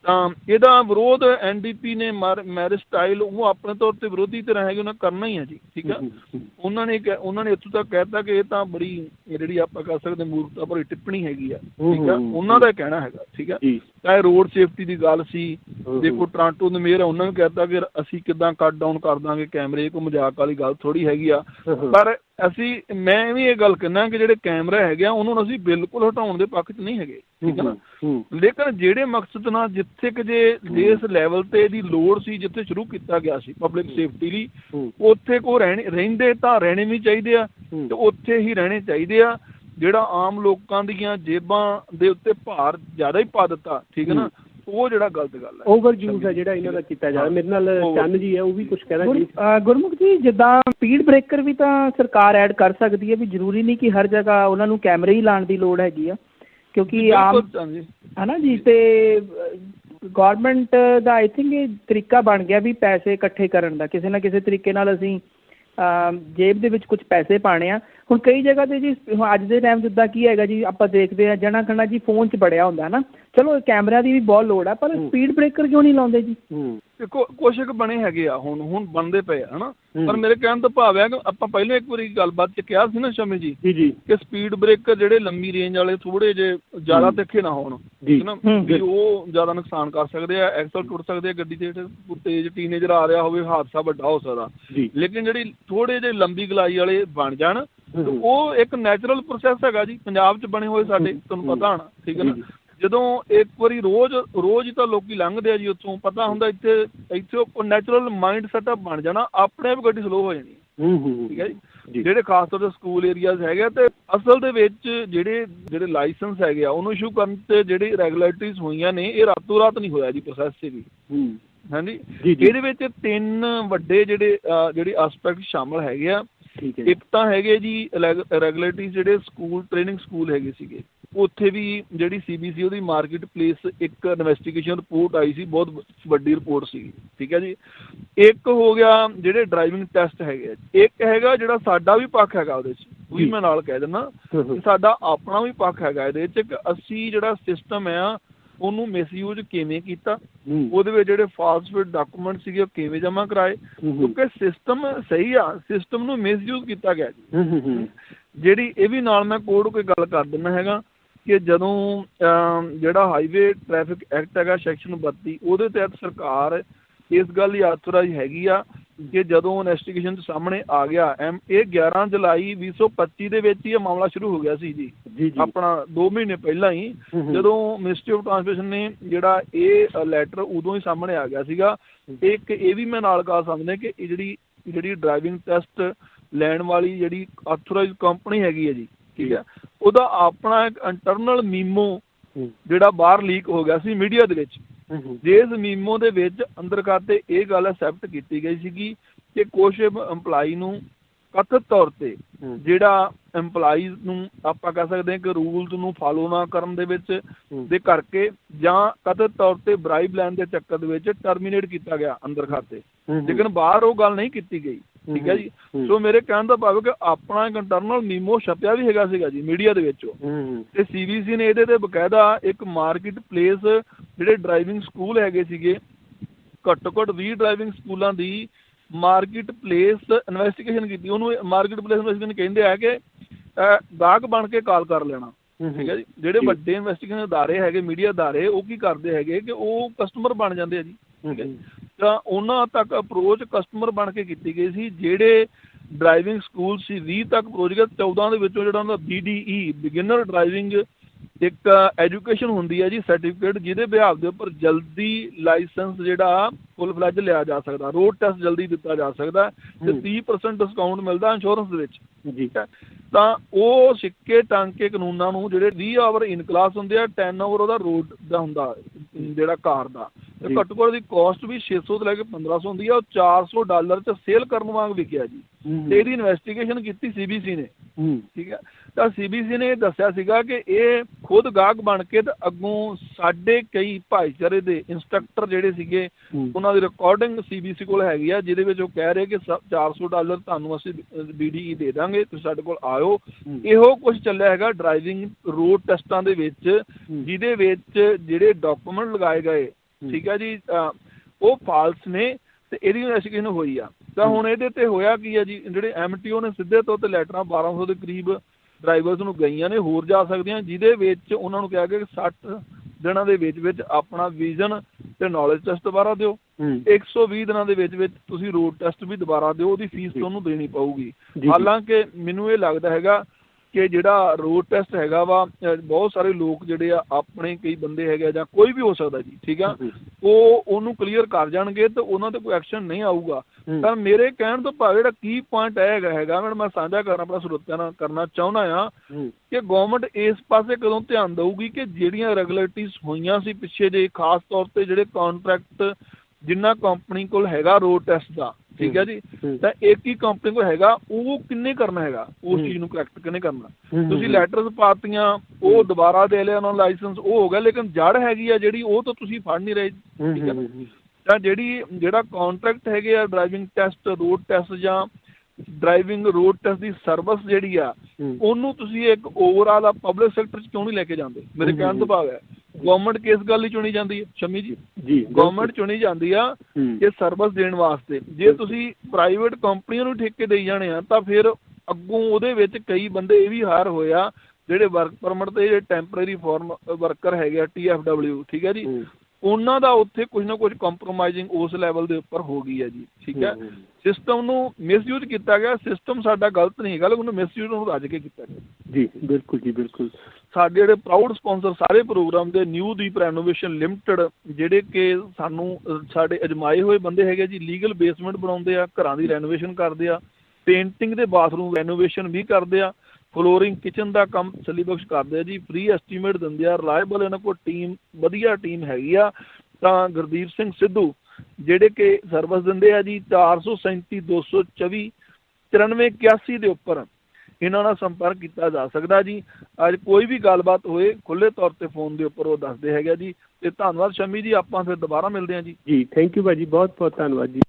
ਤਾਂ ਇਹਦਾ ਵਿਰੋਧ ਐਨਡੀਪੀ ਨੇ ਮੈਰਿਜ ਸਟਾਈਲ ਉਹ ਆਪਣੇ ਤੌਰ ਤੇ ਵਿਰੋਧੀ ਤਰ੍ਹਾਂ ਹੈਗੇ ਉਹਨਾਂ ਕਰਨਾ ਹੀ ਹੈ ਜੀ ਠੀਕ ਹੂੰ। ਉਹਨਾਂ ਨੇ ਉਹਨਾਂ ਨੇ ਇੱਥੋਂ ਤੱਕ ਕਹਿਤਾ ਕਿ ਇਹ ਤਾਂ ਬੜੀ ਜਿਹੜੀ ਆਪਾਂ ਕਹਿ ਸਕਦੇ ਮੂਰਖਤਾ ਭਰੀ ਟਿੱਪਣੀ ਹੈਗੀ ਆ ਠੀਕ ਹੂੰ, ਉਹਨਾਂ ਦਾ ਕਹਿਣਾ ਹੈਗਾ ਠੀਕ ਹੈ ਜੀ। ਚਾਹੇ ਰੋਡ ਸੇਫਟੀ ਦੀ ਗੱਲ ਸੀ ਦੇਖੋ ਟ੍ਰਾਂਟੋ ਦੇ ਮੇਅਰ ਆ ਉਹਨਾਂ ਨੇ ਕਹਿਤਾ ਕਿ ਅਸੀਂ ਕਿਦਾਂ ਕੱਟ ਡਾਊਨ ਕਰ ਦਾਂਗੇ ਕੈਮਰੇ ਕੋਈ ਮਜ਼ਾਕ ਵਾਲੀ ਗੱਲ ਥੋੜੀ ਹੈਗੀ ਆ ਪਰ ਅਸੀਂ ਮੈਂ ਵੀ ਇਹ ਗੱਲ ਕਹਿੰਦਾ ਕਿ ਜਿਹੜੇ ਕੈਮਰਾ ਹੈਗੇ ਆ ਉਹਨਾਂ ਨੂੰ ਅਸੀਂ ਬਿਲਕੁਲ ਹਟਾਉਣ ਦੇ ਪੱਖ 'ਚ ਨਹੀਂ ਹੈਗੇ ਠੀਕ ਹੈ ਨਾ? ਲੇਕਿਨ ਜਿਹੜੇ ਮਕਸਦ ਨਾਲ ਜਿੱਥੇ ਕਿ ਜੇ ਜਿਸ ਲੈਵਲ ਤੇ ਇਹਦੀ ਲੋੜ ਸੀ ਜਿੱਥੇ ਸ਼ੁਰੂ ਕੀਤਾ ਗਿਆ ਸੀ ਪਬਲਿਕ ਸੇਫਟੀ ਲਈ ਉੱਥੇ ਕੋ ਰਹਿਣੇ ਰਹਿੰਦੇ ਤਾਂ ਰਹਿਣੇ ਵੀ ਚਾਹੀਦੇ ਆ। ਤੇ ਉੱਥੇ ਹੀ ਰਹਿਣੇ ਚਾਹੀਦੇ ਆ ਜਿਹੜਾ ਆਮ ਲੋਕਾਂ ਦੀਆਂ ਜੇਬਾਂ ਦੇ ਉੱਤੇ ਭਾਰ ਜ਼ਿਆਦਾ ਹੀ ਪਾ ਦਿੱਤਾ ਠੀਕ ਹੈ ਨਾ? ਉਹ ਜਿਹੜਾ ਗਲਤ ਗੱਲ ਹੈ। ਓਵਰ ਯੂਜ਼ ਹੈ ਜਿਹੜਾ ਇਹਨਾਂ ਦਾ ਕੀਤਾ ਜਾ ਰਿਹਾ। ਮੇਰੇ ਨਾਲ Over- ਚੰਨ ਜੀ ਹੈ ਉਹ ਵੀ ਕੁਝ ਕਹਿਣਾ ਗੁਰ- ਜੀ ਅਹ ਗੁਰਮੁਖ ਜੀ ਜਿੱਦਾਂ ਸਪੀਡ ਬ੍ਰੇਕਰ ਵੀ ਤਾਂ ਸਰਕਾਰ ਐਡ ਕਰ ਸਕਦੀ ਹੈ ਵੀ ਜ਼ਰੂਰੀ ਨਹੀਂ ਕਿ ਹਰ ਜਗ੍ਹਾ ਉਹਨਾਂ ਨੂੰ ਕੈਮਰੇ ਹੀ ਲਾਉਣ ਦੀ ਲੋੜ ਹੈਗੀ ਆ। ਕਿਉਂਕਿ ਆਮ ਹਨਾ ਜੀ ਤੇ ਗਵਰਨਮੈਂਟ ਦਾ ਆਈ ਥਿੰਕ ਇਹ ਤਰੀਕਾ ਬਣ ਗਿਆ ਵੀ ਪੈਸੇ ਇਕੱਠੇ ਕਰਨ ਦਾ। ਕਿਸੇ ਨਾ ਕਿਸੇ ਤਰੀਕੇ ਨਾਲ ਅਸੀਂ ਜੇਬ ਦੇ ਵਿੱਚ ਕੁਝ ਪੈਸੇ ਪਾਣੇ ਆ। ਹੁਣ ਕਈ ਜਗ੍ਹਾ ਤੇ ਜੀ ਅੱਜ ਦੇ ਟਾਈਮ ਜਿੱਦਾਂ ਕੀ ਹੈਗਾ ਜੀ ਆਪਾਂ ਦੇਖਦੇ ਆ ਜਣਾ ਖਣਾ ਜੀ ਫੋਨ 'ਚ ਬੜਿਆ ਹੁੰਦਾ ਨਾ ਚਲੋ ਕੈਮਰਿਆਂ ਦੀ ਵੀ ਬਹੁਤ ਲੋੜ ਆ ਪਰ ਸਪੀਡ ਬ੍ਰੇਕਰ ਕਿਉਂ ਨਹੀਂ ਲਾਉਂਦੇ ਜੀ? ਦੇਖੋ ਕੁਛ ਕੁ ਬਣੇ ਹੈਗੇ ਆ ਹੁਣ ਹੁਣ ਬਣਦੇ ਪਏ ਆ ਹਨਾ। ਪਰ ਮੇਰੇ ਕਹਿਣ ਤੋਂ ਭਾਵ ਹੈ ਕਿ ਆਪਾਂ ਪਹਿਲਾਂ ਇੱਕ ਵਾਰੀ ਗੱਲਬਾਤ ਚ ਕਿਹਾ ਸੀ ਨਾ ਸ਼ਮੀ ਜੀ ਜੀ ਜੀ ਕਿ ਸਪੀਡ ਬ੍ਰੇਕਰ ਜਿਹੜੇ ਲੰਮੀ ਰੇਂਜ ਵਾਲੇ ਥੋੜੇ ਜੇ ਜ਼ਿਆਦਾ ਤਿੱਖੇ ਨਾ ਹੋਣ ਜੀ। ਠੀਕ ਨਾ ਹੂੰ। ਵੀ ਉਹ ਜ਼ਿਆਦਾ ਨੁਕਸਾਨ ਕਰ ਸਕਦੇ ਆ ਐਕਸਲ ਟੁੱਟ ਸਕਦੇ ਆ ਗੱਡੀ ਜਿਹੜੇ ਤੇਜ਼ ਟੀਨੇਜਰ ਆ ਰਿਹਾ ਹੋਵੇ ਹਾਦਸਾ ਵੱਡਾ ਹੋ ਸਕਦਾ ਜੀ ਲੇਕਿਨ ਜਿਹੜੀ ਥੋੜੇ ਜਿਹੇ ਲੰਬੀ ਗਲਾਈ ਵਾਲੇ ਬਣ ਜਾਣ। ਉਹ ਇੱਕ ਨੈਚੁਰਲ ਪ੍ਰੋਸੈਸ ਹੈਗਾ ਜੀ ਪੰਜਾਬ 'ਚ ਬਣੇ ਹੋਏ ਸਾਡੇ ਤੁਹਾਨੂੰ ਪਤਾ ਹੋਣਾ ਠੀਕ ਹੈ ਨਾ ਜੀ, ਜੀ। ਜਦੋਂ ਇੱਕ ਵਾਰੀ ਰੋਜ਼ ਰੋਜ਼ ਤਾਂ ਲੋਕੀ ਲੰਘਦੇ ਆ ਜੀ ਉੱਥੋਂ ਪਤਾ ਹੁੰਦਾ ਇੱਥੇ ਇੱਥੇ ਉਹ ਨੈਚੁਰਲ ਮਾਈਂਡ ਸੈਟਅਪ ਬਣ ਜਾਣਾ ਆਪਣੇ ਆਪ ਗੱਡੀ ਸਲੋ ਹੋ ਜਾਣੀ ਹੂੰ। ਹੂੰ ਠੀਕ ਹੈ ਜੀ? ਜੀ। ਜਿਹੜੇ ਖਾਸ ਤੌਰ ਤੇ ਸਕੂਲ ਏਰੀਆਜ਼ ਹੈਗੇ ਤੇ ਅਸਲ ਦੇ ਵਿੱਚ ਜਿਹੜੇ ਜਿਹੜੇ ਲਾਇਸੈਂਸ ਹੈਗੇ ਆ ਉਹਨੂੰ ਇਸ਼ੂ ਕਰਨ ਤੇ ਜਿਹੜੀ ਰੈਗੂਲੇਟਰੀਜ਼ ਹੋਈਆਂ ਨੇ ਇਹ ਰਾਤੋਂ ਰਾਤ ਨਹੀਂ ਹੋਇਆ ਜੀ ਪ੍ਰੋਸੈਸ ਸੀ ਵੀ। ਹੂੰ। ਹਾਂਜੀ। ਇਹਦੇ ਵਿੱਚ ਤਿੰਨ ਵੱਡੇ ਜਿਹੜੇ ਜਿਹੜੇ ਐਸਪੈਕਟ ਸ਼ਾਮਲ ਹੈਗੇ ਆ। ਇੱਕ ਤਾਂ ਹੈਗੇ ਜੀ ਰੈਗੂਲੇਟਰੀ ਜਿਹੜੇ ਸਕੂਲ ਟ੍ਰੇਨਿੰਗ ਸਕੂਲ ਹੈਗੇ ਸੀਗੇ। ਉੱਥੇ ਵੀ ਜਿਹੜੀ ਸੀਬੀਸੀ ਉਹਦੀ ਮਾਰਕੀਟ ਪਲੇਸ ਇੱਕ ਇਨਵੈਸਟੀਗੇਸ਼ਨ ਰਿਪੋਰਟ ਆਈ ਸੀ ਬਹੁਤ ਵੱਡੀ ਰਿਪੋਰਟ ਸੀ ਠੀਕ ਹੈ ਜੀ ਇੱਕ ਹੋ ਗਿਆ ਜਿਹੜੇ ਡਰਾਈਵਿੰਗ ਟੈਸਟ ਹੈਗੇ ਆ। ਇੱਕ ਹੈਗਾ ਜਿਹੜਾ ਸਾਡਾ ਵੀ ਪੱਖ ਹੈਗਾ ਉਹਦੇ 'ਚ ਵੀ। ਮੈਂ ਨਾਲ ਕਹਿ ਦਿੰਦਾ ਸਾਡਾ ਆਪਣਾ ਵੀ ਪੱਖ ਹੈਗਾ ਇਹਦੇ 'ਚ ਕਿ ਅਸੀਂ ਜਿਹੜਾ ਸਿਸਟਮ ਆ ਉਹਨੂੰ ਮਿਸਯੂਜ਼ ਕਿਵੇਂ ਕੀਤਾ ਉਹਦੇ ਵਿੱਚ ਜਿਹੜੇ ਫਾਲਸਫਾਈਡ ਡਾਕੂਮੈਂਟ ਸੀਗੇ ਉਹ ਕਿਵੇਂ ਜਮ੍ਹਾਂ ਕਰਾਏ। ਕਿਉਂਕਿ ਸਿਸਟਮ ਸਹੀ ਆ ਸਿਸਟਮ ਨੂੰ ਮਿਸਯੂਜ਼ ਕੀਤਾ ਗਿਆ ਜੀ ਜਿਹੜੀ ਇਹ ਵੀ ਨਾਲ ਮੈਂ ਕੋਡ ਕੋਈ ਗੱਲ ਕਰ ਦਿੰਦਾ ਹੈਗਾ ਕਿ ਜਦੋਂ ਜਿਹੜਾ ਹਾਈਵੇ ਟ੍ਰੈਫਿਕ ਐਕਟ ਹੈਗਾ ਸੈਕਸ਼ਨ 32 ਉਹਦੇ ਤਹਿਤ ਸਰਕਾਰ ਇਸ ਗੱਲ ਦੀ ਆਥੋਰਾਈਜ਼ ਹੈਗੀ ਆ ਕਿ ਜਦੋਂ ਇਨਵੈਸਟੀਗੇਸ਼ਨ ਸਾਹਮਣੇ ਆ ਗਿਆ ਐਮ ਇਹ 11 ਜੁਲਾਈ 2025 ਦੇ ਵਿੱਚ ਹੀ ਇਹ ਮਾਮਲਾ ਸ਼ੁਰੂ ਹੋ ਗਿਆ ਸੀ ਜੀ। ਆਪਣਾ 2 ਮਹੀਨੇ ਪਹਿਲਾਂ ਹੀ। ਜਦੋਂ ਮਿਨਿਸਟਰੀ ਆਫ ਟ੍ਰਾਂਸਪੋਰਟੇਸ਼ਨ ਨੇ ਜਿਹੜਾ ਇਹ ਲੈਟਰ ਉਦੋਂ ਹੀ ਸਾਹਮਣੇ ਆ ਗਿਆ ਸੀਗਾ। ਇੱਕ ਇਹ ਵੀ ਮੈਂ ਨਾਲ ਕਹਾ ਸਮਝਦਾ ਕਿ ਇਹ ਜਿਹੜੀ ਜਿਹੜੀ ਡਰਾਈਵਿੰਗ ਟੈਸਟ ਲੈਣ ਵਾਲੀ ਜਿਹੜੀ ਆਥੋਰਾਈਜ਼ ਕੰਪਨੀ ਹੈਗੀ ਹੈ ਜੀ ਠੀਕ ਹੈ ਉਹਦਾ ਆਪਣਾ ਇੱਕ ਇੰਟਰਨਲ ਮੀਮੋ ਜਿਹੜਾ ਬਾਹਰ ਲੀਕ ਹੋ ਗਿਆ ਸੀ ਮੀਡੀਆ ਦੇ ਵਿੱਚ ਜਿਸ ਮੀਮੋ ਦੇ ਵਿੱਚ ਅੰਦਰ ਖਾਤੇ ਇਹ ਗੱਲ ਐਕਸੈਪਟ ਕੀਤੀ ਗਈ ਸੀਗੀ ਕਿ ਕੁਝ EMPLOYE ਨੂੰ ਕਥਿਤ ਤੌਰ ਤੇ। ਜਿਹੜਾ EMPLOYEES ਨੂੰ ਆਪਾਂ ਕਹਿ ਸਕਦੇ ਹਾਂ ਕਿ ਰੂਲਸ ਨੂੰ ਫਾਲੋ ਨਾ ਕਰਨ ਦੇ ਵਿੱਚ। ਦੇ ਕਰਕੇ ਜਾਂ ਕਥਿਤ ਤੌਰ ਤੇ ਬ੍ਰਾਈਬ ਲੈਣ ਦੇ ਚੱਕਰ ਦੇ ਵਿੱਚ ਟਰਮੀਨੇਟ ਕੀਤਾ ਗਿਆ ਅੰਦਰ ਖਾਤੇ। ਲੇਕਿਨ ਬਾਹਰ ਉਹ ਗੱਲ ਨਹੀਂ ਕੀਤੀ ਗਈ ਠੀਕ ਹੈ ਜੀ। ਸੋ ਮੇਰੇ ਕਹਿਣ ਦਾ ਭਾਵ ਹੈ ਕਿ ਆਪਣਾ ਇੱਕ ਇੰਟਰਨਲ ਮੀਮੋ ਛਪਿਆ ਵੀ ਹੈਗਾ ਸੀਗਾ ਜੀ ਮੀਡੀਆ ਦੇ ਵਿੱਚ। ਉਹ ਹੂੰ ਹੂੰ। ਤੇ ਸੀਬੀਸੀ ਨੇ ਇਹਦੇ ਤੇ ਬਕਾਇਦਾ ਇੱਕ ਮਾਰਕੀਟ ਪਲੇਸ ਜਿਹੜੇ ਡਰਾਈਵਿੰਗ ਸਕੂਲ ਹੈਗੇ ਸੀਗੇ ਘੱਟੋ ਘੱਟ 20 ਡਰਾਈਵਿੰਗ ਸਕੂਲਾਂ ਦੀ ਮਾਰਕੀਟ ਪਲੇਸ ਇਨਵੈਸਟੀਗੇਸ਼ਨ ਕੀਤੀ। ਉਹਨੂੰ ਮਾਰਕੀਟ ਪਲੇਸ ਇਨਵੈਸਟੀਗੇਸ਼ਨ ਕਹਿੰਦੇ ਆ ਕਿ ਗਾਹਕ ਬਣ ਕੇ ਕਾਲ ਕਰ ਲੈਣਾ। ਠੀਕ ਹੈ ਜੀ? ਜਿਹੜੇ। ਵੱਡੇ ਇਨਵੈਸਟੀਗੇਸ਼ਨ ਅਦਾਰੇ ਹੈਗੇ ਮੀਡੀਆ ਅਦਾਰੇ ਉਹ ਕੀ ਕਰਦੇ ਹੈਗੇ ਕਿ ਉਹ ਕਸਟਮਰ ਬਣ ਜਾਂਦੇ ਆ ਜੀ। ਤਾਂ ਉਹਨਾਂ ਤੱਕ ਅਪਰੋਚ ਕਸਟਮਰ ਬਣ ਕੇ ਕੀਤੀ ਗਈ ਸੀ ਜਿਹੜੇ ਡਰਾਈਵਿੰਗ ਸਕੂਲ ਸੀ 20 ਤੱਕ ਗਿਆ 14 ਦੇ ਵਿੱਚੋਂ ਜਿਹੜਾ ਉਹਨਾਂ ਦਾ BDE ਬਿਗਿਨਰ ਡਰਾਈਵਿੰਗ ਇੱਕ ਐਜੂਕੇਸ਼ਨ ਹੁੰਦੀ ਹੈ ਜੀ ਸਰਟੀਫਿਕੇਟ ਜਿਹਦੇ ਬਿਹਾਵ ਦੇ ਉੱਪਰ ਜਲਦੀ ਲਾਇਸੈਂਸ ਜਿਹੜਾ ਫੁੱਲ ਫਲੈਜ ਲਿਆ ਜਾ ਸਕਦਾ ਰੋਡ ਟੈਸਟ ਜਲਦੀ ਦਿੱਤਾ ਜਾ ਸਕਦਾ ਤੇ ਹੂੰ। 30% ਡਿਸਕਾਊਂਟ ਮਿਲਦਾ ਇੰਸ਼ੋਰੈਂਸ ਦੇ ਵਿੱਚ। ਠੀਕ ਹੈ ਤਾਂ ਉਹ ਸਿੱਕੇ ਟਾਂਕੇ ਕਾਨੂੰਨਾਂ ਨੂੰ ਜਿਹੜੇ 20 ਆਵਰ ਇਨ ਕਲਾਸ ਹੁੰਦੇ ਆ 10 ਆਵਰ ਉਹਦਾ ਰੋਡ ਦਾ ਹੁੰਦਾ ਜਿਹੜਾ ਕਾਰ ਦਾ। ਤੇ। ਘੱਟੋ ਘੱਟ ਦੀ ਕਾਸਟ ਵੀ 600 ਤੋਂ ਲੈ ਕੇ 1500 ਹੁੰਦੀ ਆ ਉਹ 400 ਡਾਲਰ ਚ ਸੇਲ ਕਰਨ ਵਾਂਗ ਵਿਕਿਆ ਜੀ ਤੇ ਇਹਦੀ ਇਨਵੈਸਟੀਗੇਸ਼ਨ ਕੀਤੀ ਸੀਬੀਸੀ ਨੇ ਠੀਕ ਹੈ ਤਾਂ ਸੀਬੀਸੀ ਨੇ ਇਹ ਦੱਸਿਆ ਸੀਗਾ ਕਿ ਇਹ ਖੁਦ ਗਾਹਕ ਬਣ ਕੇ ਤੇ ਅੱਗੋਂ ਸਾਡੇ ਕਈ ਭਾਈਚਾਰੇ ਦੇ ਇੰਸਟ੍ਰਕਟਰ ਜਿਹੜੇ ਸੀਗੇ। ਉਹਨਾਂ ਦੀ ਰਿਕਾਰਡਿੰਗ ਸੀਬੀਸੀ ਕੋਲ ਹੈਗੀ ਆ ਜਿਹਦੇ ਵਿੱਚ ਉਹ ਕਹਿ ਰਹੇ ਕਿ ਸ- 400 ਡਾਲਰ ਤੁਹਾਨੂੰ ਅਸੀਂ ਬੀਡੀਈ ਦੇ ਦਾਂਗੇ ਤੁਸੀਂ ਸਾਡੇ ਕੋਲ ਆਇਓ। ਇਹੋ ਕੁਝ ਚੱਲਿਆ ਹੈਗਾ ਡਰਾਈਵਿੰਗ ਰੋਡ ਟੈਸਟਾਂ ਦੇ ਵਿੱਚ ਜਿਹਦੇ ਵਿੱਚ ਜਿਹੜੇ ਡਾਕੂਮੈਂਟ ਲਗਾਏ ਗਏ ਠੀਕ ਹੈ ਜੀ? ਉਹ ਫਾਲਸ ਨੇ ਤੇ ਇਹਦੀ ਇਨਵੈਸਟੀਗੇਸ਼ਨ ਹੋਈ ਆ। ਤਾਂ ਹੁਣ ਇਹਦੇ ਤੇ ਹੋਇਆ ਕੀ ਆ ਜੀ? ਜਿਹੜੇ ਐਮਟੀਓ ਨੇ ਸਿੱਧੇ ਤੌਰ ਤੇ ਲੈਟਰਾਂ 1200 ਦੇ ਕਰੀਬ ਡਰਾਈਵਰਸ ਨੂੰ ਗਈਆਂ ਨੇ ਹੋਰ ਜਾ ਸਕਦੀਆਂ ਜਿਹਦੇ ਵਿੱਚ ਉਹਨਾਂ ਨੂੰ ਕਿਹਾ ਗਿਆ ਕਿ 60 ਦਿਨਾਂ ਦੇ ਵਿੱਚ ਵਿੱਚ ਆਪਣਾ ਵਿਜ਼ਨ ਤੇ ਨੌਲੇਜ ਟੈਸਟ ਦੁਬਾਰਾ ਦਿਓ। ਹੂੰ। 120 ਦਿਨਾਂ ਦੇ ਵਿੱਚ ਵਿੱਚ ਤੁਸੀਂ ਰੋਡ ਟੈਸਟ ਵੀ ਦੁਬਾਰਾ ਦਿਓ ਉਹਦੀ ਫੀਸ ਤੁਹਾਨੂੰ ਦੇਣੀ ਪਊਗੀ। ਹਾਲਾਂਕਿ ਮੈਨੂੰ ਇਹ ਲੱਗਦਾ ਹੈਗਾ ਕਿ ਜਿਹੜਾ ਰੋਡ ਟੈਸਟ ਹੈਗਾ ਵਾ ਬਹੁਤ ਸਾਰੇ ਲੋਕ ਜਿਹੜੇ ਆ ਆਪਣੇ ਕਈ ਬੰਦੇ ਹੈਗੇ ਆ ਜਾਂ ਕੋਈ ਵੀ ਹੋ ਸਕਦਾ ਜੀ ਠੀਕ ਆ। ਉਹ ਉਹਨੂੰ ਕਲੀਅਰ ਕਰ ਜਾਣਗੇ ਤੇ ਉਹਨਾਂ ਤੇ ਕੋਈ ਐਕਸ਼ਨ ਨਹੀਂ ਆਊਗਾ। ਤਾਂ ਮੇਰੇ ਕਹਿਣ ਤੋਂ ਭਾਵ ਜਿਹੜਾ ਕੀ ਪੁਆਇੰਟ ਹੈਗਾ ਹੈਗਾ ਮੈਂ ਮੈਂ ਸਾਂਝਾ ਕਰਨਾ ਆਪਣਾ ਸਰੋਤਿਆਂ ਨਾਲ ਕਰਨਾ ਚਾਹੁੰਦਾ ਆ ਕਿ ਗਵਰਨਮੈਂਟ ਇਸ ਪਾਸੇ ਕਦੋਂ ਧਿਆਨ ਦਊਗੀ ਕਿ ਜਿਹੜੀਆਂ ਰੈਗੂਲੇਟਰੀਜ਼ ਹੋਈਆਂ ਸੀ ਪਿੱਛੇ ਜੇ ਖਾਸ ਤੌਰ ਤੇ ਜਿਹੜੇ ਕੰਟਰੈਕਟ ਜਿੰਨਾ ਕੰਪਨੀ ਕੋਲ ਹੈਗਾ ਰੋਡ ਟੈਸਟ ਦਾ ਠੀਕ ਹੈ ਜੀ। ਤਾਂ ਇੱਕ ਹੀ ਕੰਪਨੀ ਕੋਲ ਹੈਗਾ ਉਹ ਕਿੰਨੇ ਕਰਨਾ ਹੈਗਾ ਉਸ। ਚੀਜ਼ ਨੂੰ ਕਰੈਕਟ ਕਿੰਨੇ ਕਰਨਾ ਤੁਸੀਂ। ਲੈਟਰਸ ਪਾਤੀਆਂ ਉਹ ਦੁਬਾਰਾ ਦੇ ਲਿਆ ਉਹਨਾਂ ਨੂੰ ਲਾਇਸੈਂਸ ਉਹ ਹੋ ਗਿਆ ਲੇਕਿਨ ਜੜ ਹੈਗੀ ਆ ਜਿਹੜੀ ਉਹ ਤਾਂ ਤੁਸੀਂ ਫੜ ਨਹੀਂ ਰਹੇ ਠੀਕ ਹੈ ਤਾਂ ਜਿਹੜੀ ਜਿਹੜਾ ਕੰਟਰੈਕਟ ਹੈਗੇ ਆ ਡਰਾਈਵਿੰਗ ਟੈਸਟ ਰੋਡ ਟੈਸਟ ਜਾਂ ਡਰਾਈਵਿੰਗ ਰੋਡ ਟੈਸਟ ਦੀ ਸਰਵਿਸ ਜਿਹੜੀ ਆ। ਉਹਨੂੰ ਤੁਸੀਂ ਇੱਕ ਓਵਰਆਲ ਆ ਪਬਲਿਕ ਸੈਕਟਰ 'ਚ ਕਿਉਂ ਨਹੀਂ ਲੈ ਕੇ ਜਾਂਦੇ ਮੇਰੇ ਕਹਿਣ ਤੋਂ ਭਾਵ ਹੈ ਗਵਰਨਮੈਂਟ ਕਿਸ ਗੱਲ ਲਈ ਚੁਣੀ ਜਾਂਦੀ ਹੈ? ਸ਼ਮੀ ਜੀ ਜੀ ਗਵਰਨਮੈਂਟ ਚੁਣੀ ਜਾਂਦੀ ਆ। ਇਹ ਸਰਵਿਸ ਦੇਣ ਵਾਸਤੇ। ਜੇ ਤੁਸੀਂ ਪ੍ਰਾਈਵੇਟ ਕੰਪਨੀਆਂ ਨੂੰ ਠੇਕੇ ਦੇਈ ਜਾਣੇ ਆ ਤਾਂ ਫਿਰ ਅੱਗੋਂ ਉਹਦੇ ਵਿੱਚ ਕਈ ਬੰਦੇ ਇਹ ਵੀ ਹਾਰ ਹੋਏ ਆ ਜਿਹੜੇ ਵਰਕ ਪਰਮਿਟ ਤੇ ਜਿਹੜੇ ਟੈਂਪਰੇਰੀ ਫਾਰਮ ਵਰਕਰ ਹੈਗੇ ਆ ਟੀਐਫਡਬਲਿਊ ਠੀਕ ਹੈ ਜੀ। ਉਹਨਾਂ ਦਾ ਉੱਥੇ ਕੁਝ ਨਾ ਕੁਝ ਕੰਪਰੋਮਾਈਜ਼ਿੰਗ ਉਸ ਲੈਵਲ ਦੇ ਉੱਪਰ ਹੋ ਗਈ ਹੈ ਜੀ ਠੀਕ ਹੈ। ਸਿਸਟਮ ਨੂੰ ਮਿਸਯੂਜ਼ ਕੀਤਾ ਗਿਆ ਸਿਸਟਮ ਸਾਡਾ ਗਲਤ ਨਹੀਂ ਹੈਗਾ ਲੇਕਿਨ ਮਿਸਯੂਜ਼ ਨੂੰ ਰੱਜ ਕੇ ਕੀਤਾ ਗਿਆ। ਜੀ ਬਿਲਕੁਲ ਜੀ ਬਿਲਕੁਲ। ਸਾਡੇ ਜਿਹੜੇ ਪ੍ਰਾਊਡ ਸਪਾਂਸਰ ਸਾਰੇ ਪ੍ਰੋਗਰਾਮ ਦੇ ਨਿਊ ਦੀਪ ਰੈਨੋਵੇਸ਼ਨ ਲਿਮਟਿਡ ਜਿਹੜੇ ਕਿ ਸਾਨੂੰ ਸਾਡੇ ਅਜਮਾਏ ਹੋਏ ਬੰਦੇ ਹੈਗੇ ਜੀ ਲੀਗਲ ਬੇਸਮੈਂਟ ਬਣਾਉਂਦੇ ਆ ਘਰਾਂ ਦੀ ਰੈਨੋਵੇਸ਼ਨ ਕਰਦੇ ਆ ਪੇਂਟਿੰਗ ਦੇ ਬਾਥਰੂਮ ਰੈਨੋਵੇਸ਼ਨ ਵੀ ਕਰਦੇ ਆ ਫਲੋਰਿੰਗ ਕਿਚਨ ਦਾ ਕੰਮ ਸਲੀਬਕਸ ਕਰਦੇ ਆ ਜੀ ਫ੍ਰੀ ਐਸਟੀਮੇਟ ਦਿੰਦੇ ਆ ਰਿਲਾਇਬਲ ਇਹਨਾਂ ਕੋਲ ਟੀਮ ਵਧੀਆ ਟੀਮ ਹੈਗੀ ਆ, ਤਾਂ ਗੁਰਦੀਪ ਸਿੰਘ ਸਿੱਧੂ, ਜਿਹੜੇ ਕਿ ਸਰਵਿਸ ਦਿੰਦੇ ਆ ਜੀ 437 224 9481 ਦੇ ਉੱਪਰ ਇਹਨਾਂ ਨਾਲ ਸੰਪਰਕ ਕੀਤਾ ਜਾ ਸਕਦਾ ਜੀ। ਅੱਜ ਕੋਈ ਵੀ ਗੱਲਬਾਤ ਹੋਏ ਖੁੱਲੇ ਤੌਰ ਤੇ ਫੋਨ ਦੇ ਉੱਪਰ ਉਹ ਦੱਸਦੇ ਹੈਗੇ ਆ ਜੀ। ਤੇ ਧੰਨਵਾਦ ਸ਼ਮੀ ਜੀ, ਆਪਾਂ ਫਿਰ ਦੁਬਾਰਾ ਮਿਲਦੇ ਹਾਂ ਜੀ। ਜੀ ਥੈਂਕ ਯੂ ਭਾਜੀ ਬਹੁਤ ਬਹੁਤ ਧੰਨਵਾਦ ਜੀ।